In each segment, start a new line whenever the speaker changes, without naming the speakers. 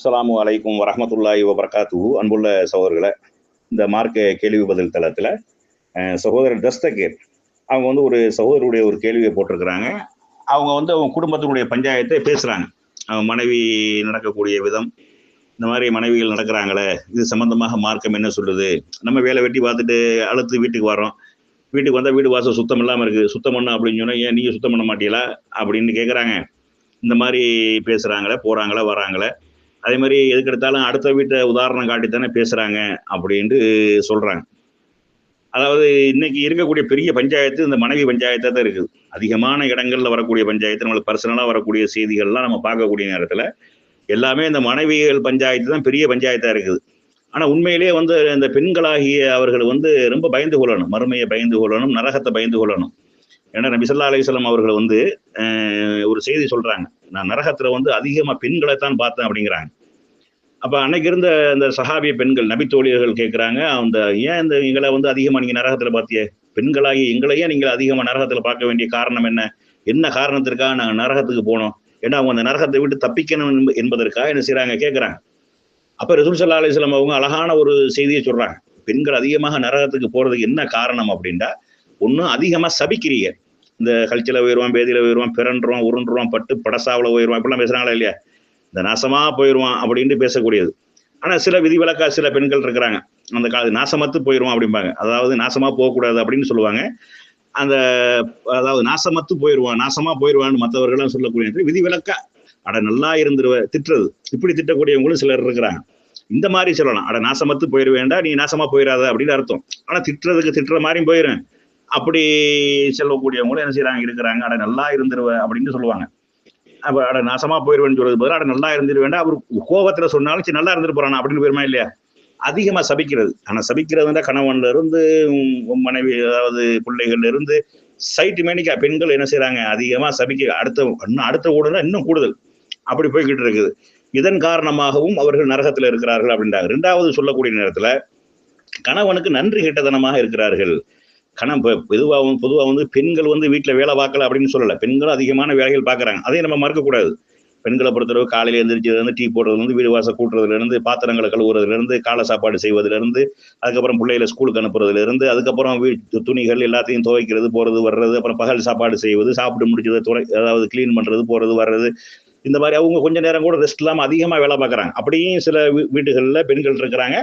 அஸ்லாமு அலைக்கும் வரமத்துல்லாஹி வபர்காத்து அன்புள்ள சகோதரர்களை இந்த மார்க்க கேள்வி பதில் தளத்தில் சகோதரர் தஸ்தகீர் அவங்க வந்து ஒரு சகோதரருடைய ஒரு கேள்வியை போட்டிருக்கிறாங்க. அவங்க வந்து அவங்க குடும்பத்தினுடைய பஞ்சாயத்தை பேசுகிறாங்க அவங்க மனைவி நடக்கக்கூடிய விதம் இந்த மாதிரி மனைவிகள் நடக்கிறாங்களே இது சம்மந்தமாக மார்க்கம் என்ன சொல்லுது? நம்ம வேலை வெட்டி பார்த்துட்டு அழுத்து வீட்டுக்கு வரோம் வீட்டுக்கு வந்தால் வீடு வாசல் சுத்தம் இல்லாமல் இருக்குது சுத்தம் பண்ண அப்படின்னு சொன்னால் ஏன் நீங்கள் சுத்தம் பண்ண மாட்டீங்களா? அப்படின்னு கேட்குறாங்க இந்த மாதிரி பேசுகிறாங்களே போகிறாங்களே வராங்களே. அதே மாதிரி எதுக்கெடுத்தாலும் அடுத்த வீட்டை உதாரணம் காட்டித்தானே பேசுகிறாங்க அப்படின்ட்டு சொல்கிறாங்க அதாவது இன்னைக்கு இருக்கக்கூடிய பெரிய பஞ்சாயத்து இந்த மனைவி பஞ்சாயத்தாக தான் இருக்குது. அதிகமான இடங்களில் வரக்கூடிய பஞ்சாயத்து நம்மளுக்கு பர்சனலாக வரக்கூடிய செய்திகள்லாம் நம்ம பார்க்கக்கூடிய நேரத்தில் எல்லாமே இந்த மனைவிகள் பஞ்சாயத்து தான் பெரிய பஞ்சாயத்தாக இருக்குது. ஆனால் உண்மையிலேயே வந்து இந்த பெண்களாகிய அவர்கள் வந்து ரொம்ப பயந்து கொள்ளணும். மறுமையை பயந்து கொள்ளணும் நரகத்தை பயந்து கொள்ளணும். ஏன்னா நபி சொல்லா அலிஸ்லாம் அவர்கள் வந்து ஒரு செய்தி சொல்றாங்க. நான் நரகத்துல வந்து அதிகமா பெண்களை தான் பார்த்தேன் அப்படிங்கிறாங்க. அப்ப அன்னைக்கு இருந்த அந்த சஹாபிய பெண்கள் நபி தோழியர்கள் கேட்கிறாங்க அந்த ஏன் இந்த எங்களை வந்து அதிகமா நீங்க நரகத்துல பார்த்திய பெண்களாகி எங்களையே நீங்கள் அதிகமா நரகத்துல பார்க்க வேண்டிய காரணம் என்ன? என்ன காரணத்திற்காக நாங்க நரகத்துக்கு போனோம்? ஏன்னா அவங்க அந்த நரகத்தை விட்டு தப்பிக்கணும் என்பதற்காக என்ன செய்யறாங்க கேட்கறாங்க அப்ப ரசூல் சல்லா அலிஸ்லாம் அவங்க அழகான ஒரு செய்தியை சொல்றாங்க. பெண்கள் அதிகமாக நரகத்துக்கு போறதுக்கு என்ன காரணம் அப்படின்னா ஒன்றும் அதிகமாக சபிக்கிறீங்க. இந்த கழிச்சில் உயருவான் பேதியில் உயருவான் பிறன்றுவான் உருண்டுருவான் பட்டு படசாவில் போயிடுவான் இப்படிலாம் பேசுகிறாங்களா இல்லையா? இந்த நாசமாக போயிடுவான் அப்படின்ட்டு பேசக்கூடியது. ஆனால் சில விதிவிலக்கா சில பெண்கள் இருக்கிறாங்க. அந்த கால நாசமத்து போயிடுவான் அப்படிம்பாங்க. அதாவது நாசமாக போகக்கூடாது அப்படின்னு சொல்லுவாங்க. அந்த அதாவது நாசமத்து போயிடுவான் நாசமாக போயிடுவான்னு மற்றவர்கள்லாம் சொல்லக்கூடிய விதிவிலக்கா. அட நல்லா இருந்துருவ திட்டுறது. இப்படி திட்டக்கூடியவங்களும் சிலர் இருக்கிறாங்க. இந்த மாதிரி சொல்லலாம். அட நாசமத்து போயிடுவேண்டா நீ நாசமா போயிடாத அப்படின்னு அர்த்தம். ஆனா திட்டுறதுக்கு திட்டுற மாதிரியும் போயிடும் அப்படி செல்லக்கூடியவங்களும் என்ன செய்யறாங்க இருக்கிறாங்க. அட நல்லா இருந்துருவேன் அப்படின்னு சொல்லுவாங்க. அப்ப அட நாசமா போயிருவேன்னு சொல்றது பதில் அட நல்லா இருந்துருவேன் அவர் கோபத்துல சொன்னாலும் சரி நல்லா இருந்துட்டு போறானா அப்படின்னு போயிருமா இல்லையா? அதிகமா சபிக்கிறது. ஆனா சபிக்கிறதுனா கணவன்ல இருந்து மனைவி அதாவது பிள்ளைகள்ல இருந்து சைட்டு மேனிக்கா பெண்கள் என்ன செய்யறாங்க அதிகமா சபிக்க அடுத்த இன்னும் அடுத்த கூடுதல் இன்னும் கூடுதல். அப்படி போய்கிட்டு இருக்குது. இதன் காரணமாகவும் அவர்கள் நரகத்துல இருக்கிறார்கள் அப்படின்றாங்க. ரெண்டாவது சொல்லக்கூடிய நேரத்துல கணவனுக்கு நன்றி கெட்டதனமாக இருக்கிறார்கள். கணம் பொதுவாக பொதுவாக வந்து பெண்கள் வந்து வீட்டில் வேலை பார்க்கல அப்படின்னு சொல்லலை. பெண்களும் அதிகமான வேலைகள் பார்க்குறாங்க. அதையும் நம்ம மறக்கக்கூடாது பெண்களை பொறுத்தளவு காலையில் எழுந்திரிச்சதுலேருந்து டீ போடுறதுலேருந்து வீடு வாசல் கூட்டுறதுலேருந்து பாத்திரங்களை கழுவுறதுலேருந்து காலை சாப்பாடு செய்வதுலேருந்து அதுக்கப்புறம் பிள்ளைகளை ஸ்கூலுக்கு அனுப்புறதுலேருந்து அதுக்கப்புறம் வீ துணிகள் எல்லாத்தையும் துவைக்கிறது போகிறது வர்றது அப்புறம் பகல் சாப்பாடு செய்வது சாப்பிட்டு முடிச்சதை துறை அதாவது க்ளீன் பண்ணுறது போகிறது வர்றது இந்த மாதிரி அவங்க கொஞ்ச நேரம் கூட ரெஸ்ட் இல்லாமல் அதிகமாக வேலை பார்க்குறாங்க. அப்படியும் சில வீடுகளில் பெண்கள் இருக்கிறாங்க.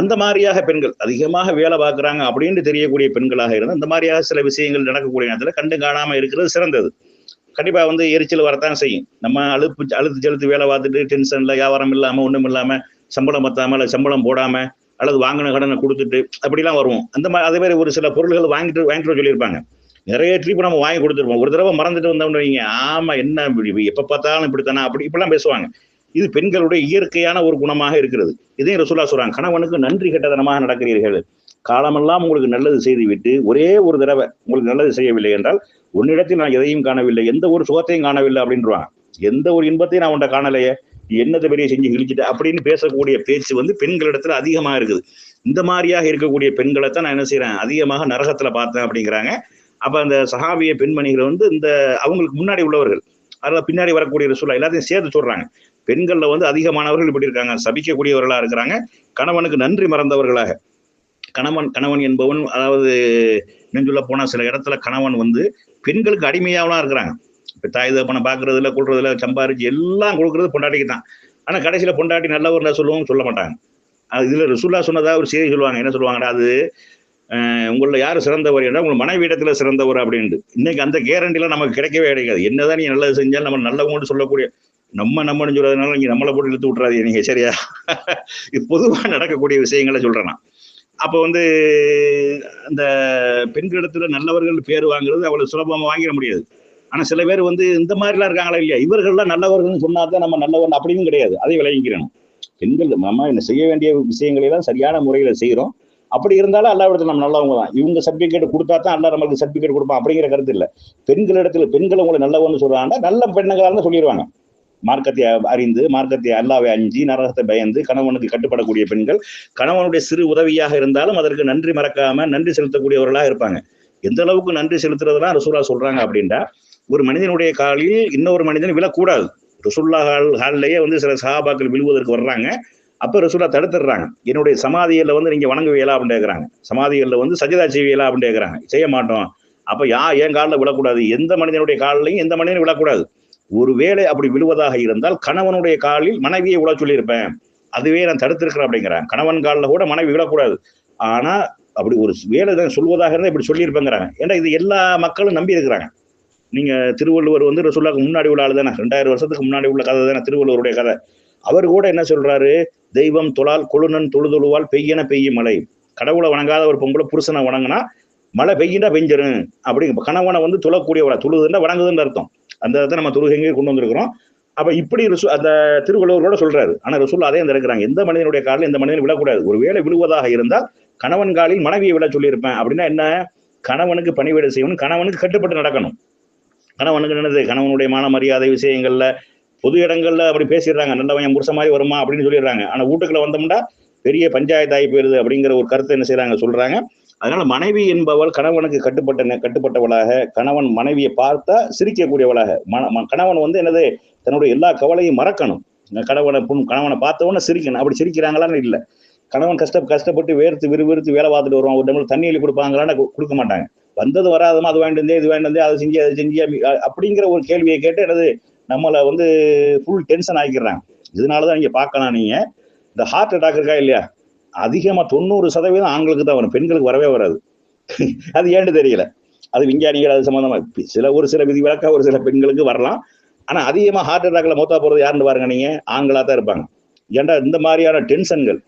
அந்த மாதிரியாக பெண்கள் அதிகமாக வேலை பார்க்குறாங்க அப்படின்ட்டு தெரியக்கூடிய பெண்களாக இருந்தால் இந்த மாதிரியாக சில விஷயங்கள் நடக்கக்கூடிய நேரத்தில் கண்டு காணாமல் இருக்கிறது சிறந்தது. கண்டிப்பாக வந்து எரிச்சல் வரத்தான் செய்யும். நம்ம அழுப்பு அழுத்து செலுத்து வேலை பார்த்துட்டு டென்ஷனில் வியாபாரம் இல்லாமல் ஒன்றும் இல்லாமல் சம்பளம் பத்தாமல் இல்லை சம்பளம் போடாமல் அல்லது வாங்கின கடனை கொடுத்துட்டு அப்படிலாம் வருவோம். அந்த மாதிரி அதே மாதிரி ஒரு சில பொருள்கள் வாங்கிட்டு வாங்கிட்டு சொல்லியிருப்பாங்க. நிறைய ட்ரிப் நம்ம வாங்கி கொடுத்துருப்போம். ஒரு தடவை மறந்துட்டு வந்தோம்னு வைங்க. ஆமா என்ன எப்ப பார்த்தாலும் இப்படித்தானா? அப்படி இப்படிலாம் பேசுவாங்க. இது பெண்களுடைய இயற்கையான ஒரு குணமாக இருக்கிறது. இதையும் ரசூலா சொல்றாங்க. கணவனுக்கு நன்றி கெட்டதனமாக நடக்கிறீர்கள். காலமெல்லாம் உங்களுக்கு நல்லது செய்துவிட்டு ஒரே ஒரு தடவை உங்களுக்கு நல்லது செய்யவில்லை என்றால் உன்னிடத்தில் நான் எதையும் காணவில்லை. எந்த ஒரு சுகத்தையும் காணவில்லை அப்படின்றாங்க எந்த ஒரு இன்பத்தையும் நான் உன்ட காணலையே. என்னத்தை பெரிய செஞ்சு கிழிச்சிட்டு? அப்படின்னு பேசக்கூடிய பேச்சு வந்து பெண்களிடத்துல அதிகமாக இருக்குது. இந்த மாதிரியாக இருக்கக்கூடிய பெண்களை தான் நான் என்ன செய்யறேன் அதிகமாக நரகத்துல பார்த்தேன் அப்படிங்கிறாங்க. அப்ப அந்த சஹாபிய பெண்மணிகள் வந்து இந்த அவங்களுக்கு முன்னாடி உள்ளவர்கள் அதில் பின்னாடி வரக்கூடிய சூழல் எல்லாத்தையும் சேர்த்து சொல்றாங்க. பெண்கள்ல வந்து அதிகமானவர்கள் இப்படி இருக்காங்க சபிக்கக்கூடியவர்களா இருக்கிறாங்க கணவனுக்கு நன்றி மறந்தவர்களாக. கணவன் கணவன் என்பவன் அதாவது நெஞ்சுள்ள போனா சில இடத்துல கணவன் வந்து பெண்களுக்கு அடிமையாவெல்லாம் இருக்கிறாங்க. இப்போ தாய் தகப்பனை பார்க்கறதுல கொள்றதுல சம்பாரிச்சு எல்லாம் கொடுக்கறது பொண்டாட்டிக்கு தான். ஆனால் கடைசியில் பொண்டாட்டி நல்லவர் சொல்லுவோம் சொல்ல மாட்டாங்க. அது இதில் ரிசுல்லா சொன்னதாக ஒரு செய்தி சொல்லுவாங்க. என்ன சொல்லுவாங்கடா அது உங்களில் யார் சிறந்தவர் என்றால் உங்கள் மனைவியிடத்தில் சிறந்தவர் அப்படின்ட்டு. இன்னைக்கு அந்த கேரண்டிலாம் நமக்கு கிடைக்கவே கிடைக்காது. என்னதான் நீ நல்லது செஞ்சாலும் நம்ம நல்லவங்கன்னு சொல்லக்கூடிய நம்ம நம்மன்னு சொல்றதுனால நீங்கள் நம்மளை போட்டு இழுத்து விட்றாதீங்க நீங்கள் சரியா? இது பொதுவாக நடக்கக்கூடிய விஷயங்களை சொல்கிறேன் நான். அப்போ வந்து அந்த பெண்களிடத்தில் நல்லவர்கள் பேர் வாங்குறது அவ்வளோ சுலபமாக வாங்கிட முடியாது. ஆனால் சில பேர் வந்து இந்த மாதிரிலாம் இருக்காங்களா இல்லையா? இவர்கள்லாம் நல்லவர்கள்னு சொன்னா தான் நம்ம நல்லவன் அப்படின்னு கிடையாது. அதை விளங்கிக்கிறணும் பெண்கள் நம்ம என்ன செய்ய வேண்டிய விஷயங்களை தான் சரியான முறையில் செய்கிறோம். அப்படி இருந்தாலும் அல்லா இடத்துல நம்ம நல்லவங்க தான் இவங்க சர்டிஃபிகேட் கொடுத்தா தான் அல்லா நம்மளுக்கு சர்டிஃபிகேட் கொடுப்பான் அப்படிங்கிற கருத்து இல்லை. பெண்களிடத்துல பெண்கள் உங்களை நல்லவன்னு சொல்றாங்கன்னா நல்ல பெண்ணுங்களாக சொல்லிடுவாங்க. மார்க்கத்தை அறிந்து மார்க்கத்தை அல்லாவை அஞ்சி நரகத்தை பயந்து கணவனுக்கு கட்டுப்படக்கூடிய பெண்கள் கணவனுடைய சிறு உதவியாக இருந்தாலும் அதற்கு நன்றி மறக்காம நன்றி செலுத்தக்கூடியவர்களாக இருப்பாங்க. எந்த அளவுக்கு நன்றி செலுத்துறதுலாம் ரசூலா சொல்றாங்க அப்படின்னா ஒரு மனிதனுடைய காலில் இன்னொரு மனிதன் விழக்கூடாது. ரசுல்லா ஹால் ஹால்லையே வந்து சில சஹாபாக்கள் விழுவதற்கு வர்றாங்க. அப்போ ரசூலா தடுத்துடுறாங்க. என்னுடைய சமாதிகளில் வந்து நீங்கள் வணங்குவீங்களா அப்படின்னு கேட்குறாங்க சமாதிகளில் வந்து சஜிதா செய்வீங்களா அப்படின்னு கேட்குறாங்க செய்ய மாட்டோம். அப்போ யா என் காலில் விழக்கூடாது. எந்த மனிதனுடைய காலிலையும் எந்த மனிதனும் விழக்கூடாது. ஒருவேளை அப்படி விழுவதாக இருந்தால் கணவனுடைய காலில் மனைவியை விழ சொல்லியிருப்பேன். அதுவே நான் தடுத்திருக்கிறேன் அப்படிங்கிறேன் கணவன் காலில் கூட மனைவி விழக்கூடாது. ஆனால் அப்படி ஒரு வேலை தான் சொல்வதாக இருந்தால் இப்படி சொல்லியிருப்பேங்கிறாங்க. ஏன்னா இது எல்லா மக்களும் நம்பி இருக்கிறாங்க நீங்க திருவள்ளுவர் வந்து ரசூல்லாக்கு முன்னாடி உள்ள ஆள் தானே ரெண்டாயிரம் வருஷத்துக்கு முன்னாடி உள்ள கதை தானே திருவள்ளுவருடைய கதை. அவர் கூட என்ன சொல்றாரு? தெய்வம் தொழால் கொழுநன் தொழுதொழுவால் பெய்யன பெய்யும் மழை. கடவுளை வணங்காத ஒரு பொம்பளை புருஷனை வணங்கினா மழை பெய்யினா பெஞ்சிரும். அப்படி கணவனை வந்து தொழக்கூடியவளா தொழுதுன்னா வணங்குதுன்னு அர்த்தம். அந்த இடத்த நம்ம தொழுகைங்கே கொண்டு வந்திருக்கிறோம். அப்ப இப்படி ரிசு அந்த திருவள்ளுவரோட சொல்றாரு. ஆனா ரசூல் அதே இருக்கிறாங்க. எந்த மனிதனுடைய காலில் எந்த மனிதன் விழக்கூடாது. ஒரு வேலை விழுவதாக இருந்தால் கணவன் காலில் மனைவியை விட சொல்லியிருப்பேன். அப்படின்னா என்ன? கணவனுக்கு பணிவிடை செய்யணும். கணவனுக்கு கட்டுப்பட்டு நடக்கணும். கணவனுக்கு என்னது? கணவனுடைய மான மரியாதை விஷயங்கள்ல பொது இடங்கள்ல அப்படி பேசிடுறாங்க. நல்லவன் முருச மாதிரி வருமா அப்படின்னு சொல்லிடுறாங்க. ஆனா வீட்டுக்குள்ள வந்தோம்னா பெரிய பஞ்சாயத்து ஆகி போயிருது அப்படிங்கிற ஒரு கருத்தை என்ன செய்யறாங்க சொல்றாங்க. அதனால மனைவி என்பவள் கணவனுக்கு கட்டுப்பட்ட கட்டுப்பட்டவளாக கணவன் மனைவியை பார்த்தா சிரிக்கக்கூடியவளாக. மன கணவன் வந்து என்னது? தன்னுடைய எல்லா கவலையும் மறக்கணும். கணவனை புண் கணவனை பார்த்தவொன்னே சிரிக்கணும். அப்படி சிரிக்கிறாங்களான்னு இல்லை. கணவன் கஷ்ட கஷ்டப்பட்டு வேர்த்து விறுவிறுத்து வேலை பார்த்துட்டு வருவான். ஒரு டம்ளர் தண்ணி எழுதி கொடுப்பாங்களான்னு கொடுக்க மாட்டாங்க. வந்தது வராதமா அது வேண்டியதே இது வேண்டியதே அதை செஞ்சு அதை செஞ்சு அப்படிங்கிற ஒரு கேள்வியை கேட்டு எனது நம்மளை வந்து ஃபுல் டென்ஷன் ஆகிடுறாங்க இதனால தான் நீங்கள் பார்க்கலாம் நீங்கள் இந்த ஹார்ட் அட்டாக் இருக்கா இல்லையா? அதிகமாக தொண்ணூறு சதவீதம் ஆண்களுக்கு தான் வரும். பெண்களுக்கு வரவே வராது. அது ஏன்னு தெரியல. அது விஞ்ஞானிகள் அது சம்மந்தமாக சில ஒரு சில விதி விளக்கா ஒரு சில பெண்களுக்கு வரலாம். ஆனால் அதிகமாக ஹார்ட் அட்டாக்ல மொத்தா போகிறது யாருன்னு பாருங்க நீங்கள் ஆண்களாக தான் இருப்பாங்க. ஏன்டா இந்த மாதிரியான டென்ஷன்கள்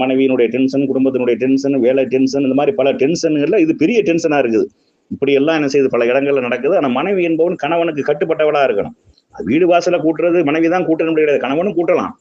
மனைவியினுடைய டென்ஷன் குடும்பத்தினுடைய டென்ஷன் வேலை டென்ஷன் இந்த மாதிரி பல டென்ஷன்கள்ல இது பெரிய டென்ஷனாக இருக்குது. இப்படி எல்லாம் என்ன செய்யுது பல இடங்கள்ல நடக்குது. ஆனால் மனைவி என்பவன் கணவனுக்கு கட்டுப்பட்டவளாக இருக்கணும். வீடு வாசல கூட்டுறது மனைவி தான் கூட்டணும் கிடையாது. கணவனும் கூட்டலாம்.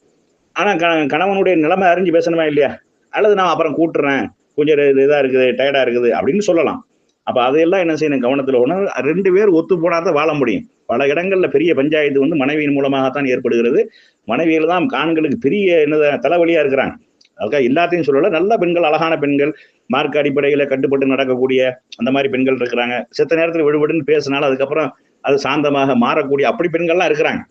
ஆனா கணவனுடைய நிலைமை அறிஞ்சு பேசணுமா இல்லையா? அல்லது நான் அப்புறம் கூட்டுறேன். கொஞ்சம் இதா இருக்குது டயர்டா இருக்குது அப்படின்னு சொல்லலாம். அப்ப அதையெல்லாம் என்ன செய்யணும்? கவனத்துல ஒன்று ரெண்டு பேர் ஒத்து போனாதான் வாழ முடியும். பல இடங்கள்ல பெரிய பஞ்சாயத்து வந்து மனைவியின் மூலமாகத்தான் ஏற்படுகிறது. மனைவியில் தான் ஆண்களுக்கு பெரிய என்ன தலைவலியா இருக்கிறாங்க. அதுக்காக எல்லாத்தையும் சொல்லல. நல்ல பெண்கள் அழகான பெண்கள் மார்க் அடிப்படையில கட்டுப்பட்டு நடக்கக்கூடிய அந்த மாதிரி பெண்கள் இருக்கிறாங்க. செத்த நேரத்தில் விடுபடுன்னு பேசினாலும் அதுக்கப்புறம் அது சாந்தமாக மாறக்கூடிய அப்படி பெண்கள்லாம் இருக்கிறாங்க.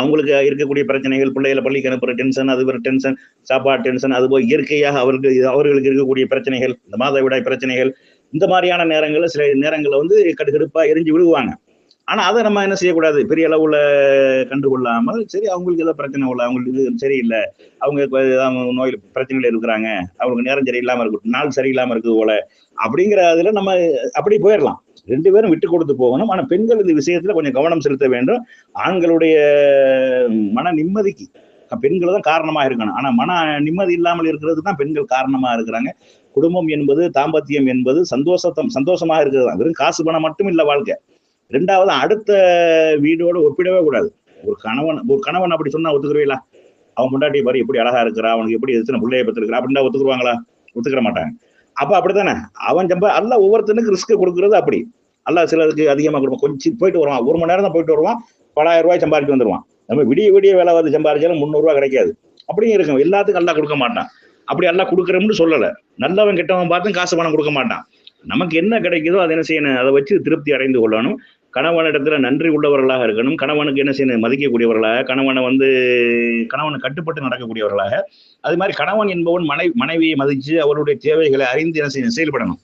அவங்களுக்கு இருக்கக்கூடிய பிரச்சனைகள் பிள்ளைகளை பள்ளிக்கு அனுப்புற டென்ஷன் அது ஒரு டென்ஷன் சாப்பாடு டென்ஷன் அது போய் இயற்கையாக அவர்களுக்கு அவர்களுக்கு இருக்கக்கூடிய பிரச்சனைகள் இந்த மாதவிடாய் பிரச்சனைகள் இந்த மாதிரியான நேரங்களில் சில நேரங்களில் வந்து கடுக்கடுப்பா எரிஞ்சு விழுவாங்க. ஆனால் அதை நம்ம என்ன செய்யக்கூடாது? பெரிய அளவில் கண்டுகொள்ளாமல் சரி அவங்களுக்கு ஏதோ பிரச்சனை உள்ள அவங்களுக்கு சரியில்லை அவங்க நோயில் பிரச்சனைகள் இருக்கிறாங்க அவங்களுக்கு நேரம் சரியில்லாமல் இருக்கட்டும் நாள் சரியில்லாமல் இருக்குது போல அப்படிங்கிற அதில் நம்ம அப்படி போயிடலாம் ரெண்டு பேரும் விட்டு கொடுத்து போகணும். ஆனால் பெண்கள் இந்த விஷயத்துல கொஞ்சம் கவனம் செலுத்த வேண்டும். ஆண்களுடைய மன நிம்மதிக்கு பெண்கள் தான் காரணமாக இருக்கணும். ஆனால் மன நிம்மதி இல்லாமல் இருக்கிறது தான் பெண்கள் காரணமாக இருக்கிறாங்க. குடும்பம் என்பது தாம்பத்தியம் என்பது சந்தோஷத்தம் சந்தோஷமாக இருக்கிறது தான். வெறும் காசு பணம் மட்டும் இல்லை வாழ்க்கை. ரெண்டாவது அடுத்த வீடோடு ஒப்பிடவே கூடாது. ஒரு கணவன் ஒரு கணவன் அப்படி சொன்னா ஒத்துக்கிறீங்களா? அவன் முன்னாடி பாரு எப்படி அழகா இருக்கிறா? அவனுக்கு எப்படி எத்தனை பிள்ளைய பத்திருக்கிறா அப்படின்னா ஒத்துக்குருவாங்களா? ஒத்துக்கிற மாட்டாங்க. அப்ப அப்படித்தானே? அவன் ஜம்ப அல்ல ஒவ்வொருத்தனுக்கு ரிஸ்க் கொடுக்கறது அப்படி. அல்ல சிலருக்கு அதிகமாக கொடுப்போம் கொஞ்சம் போயிட்டு வருவான். ஒரு மணி நேரம் தான் போயிட்டு வருவான். பலாயிரம் ரூபாய் சம்பாதிச்சு வந்துருவான். நம்ம விடிய விடிய வேலை வந்து சம்பாதிச்சாலும் முந்நூறுரூவா கிடைக்காது. அப்படியும் இருக்கும். எல்லாத்துக்கும் எல்லாம் கொடுக்க மாட்டான். அப்படி எல்லாம் கொடுக்குறோம்னு சொல்லலை. நல்லவன் கெட்டவன் பார்த்தும் காசு பணம் கொடுக்க மாட்டான். நமக்கு என்ன கிடைக்குதோ அதை என்ன செய்யணும்? அதை வச்சு திருப்தி அடைந்து கொள்ளணும். கணவனிடத்துல நன்றி உள்ளவர்களாக இருக்கணும். கணவனுக்கு என்ன செய்யணும்? மதிக்கக்கூடியவர்களாக கணவனை வந்து கணவனை கட்டுப்பட்டு நடக்கக்கூடியவர்களாக. அது மாதிரி கணவன் என்பவன் மனை மனைவியை மதிச்சு அவருடைய தேவைகளை அறிந்து என்ன செய்யணும்? செயல்படணும்.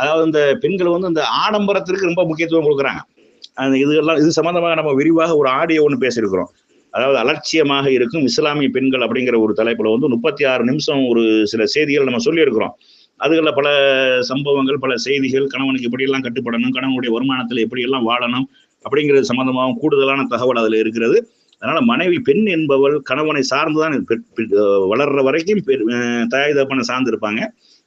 அதாவது இந்த பெண்கள் வந்து இந்த ஆடம்பரத்திற்கு ரொம்ப முக்கியத்துவம் கொடுக்குறாங்க. அந்த இதுகெல்லாம் இது சம்பந்தமாக நம்ம விரிவாக ஒரு ஆடியோ ஒன்று பேசியிருக்கிறோம். அதாவது அலட்சியமாக இருக்கும் இஸ்லாமிய பெண்கள் அப்படிங்கிற ஒரு தலைப்பில் வந்து முப்பத்தி ஆறு நிமிஷம் ஒரு சில செய்திகள் நம்ம சொல்லியிருக்கிறோம். அதுகளில் பல சம்பவங்கள் பல செய்திகள் கணவனுக்கு எப்படியெல்லாம் கட்டுப்படணும் கணவனுடைய வருமானத்தில் எப்படியெல்லாம் வாழணும் அப்படிங்கிறது சம்பந்தமாகவும் கூடுதலான தகவல் அதில் இருக்கிறது. அதனால மனைவி பெண் என்பவள் கணவனை சார்ந்துதான் வளர்ற வரைக்கும் தாய் தப்பனை சார்ந்து இருப்பாங்க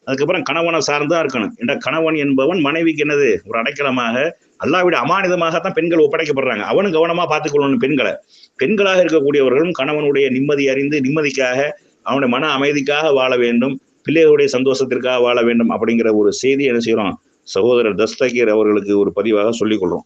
அதுக்கப்புறம் கணவனை சார்ந்தா இருக்கணும். என்ற கணவன் என்பவன் மனைவிக்கு என்னது? ஒரு அடைக்கலமாக அல்லாவிட அமானிதமாகத்தான் பெண்கள் ஒப்படைக்கப்படுறாங்க. அவனும் கவனமா பார்த்துக்கொள்ளணும் பெண்களை. பெண்களாக இருக்கக்கூடியவர்களும் கணவனுடைய நிம்மதி அறிந்து நிம்மதிக்காக அவனுடைய மன அமைதிக்காக வாழ வேண்டும். பிள்ளைகளுடைய சந்தோஷத்திற்காக வாழ வேண்டும் அப்படிங்கிற ஒரு செய்தி என்ன செய்யறோம்? சகோதரர் தஸ்தகீர் அவர்களுக்கு ஒரு பதிவாக சொல்லிக் கொள்றோம்.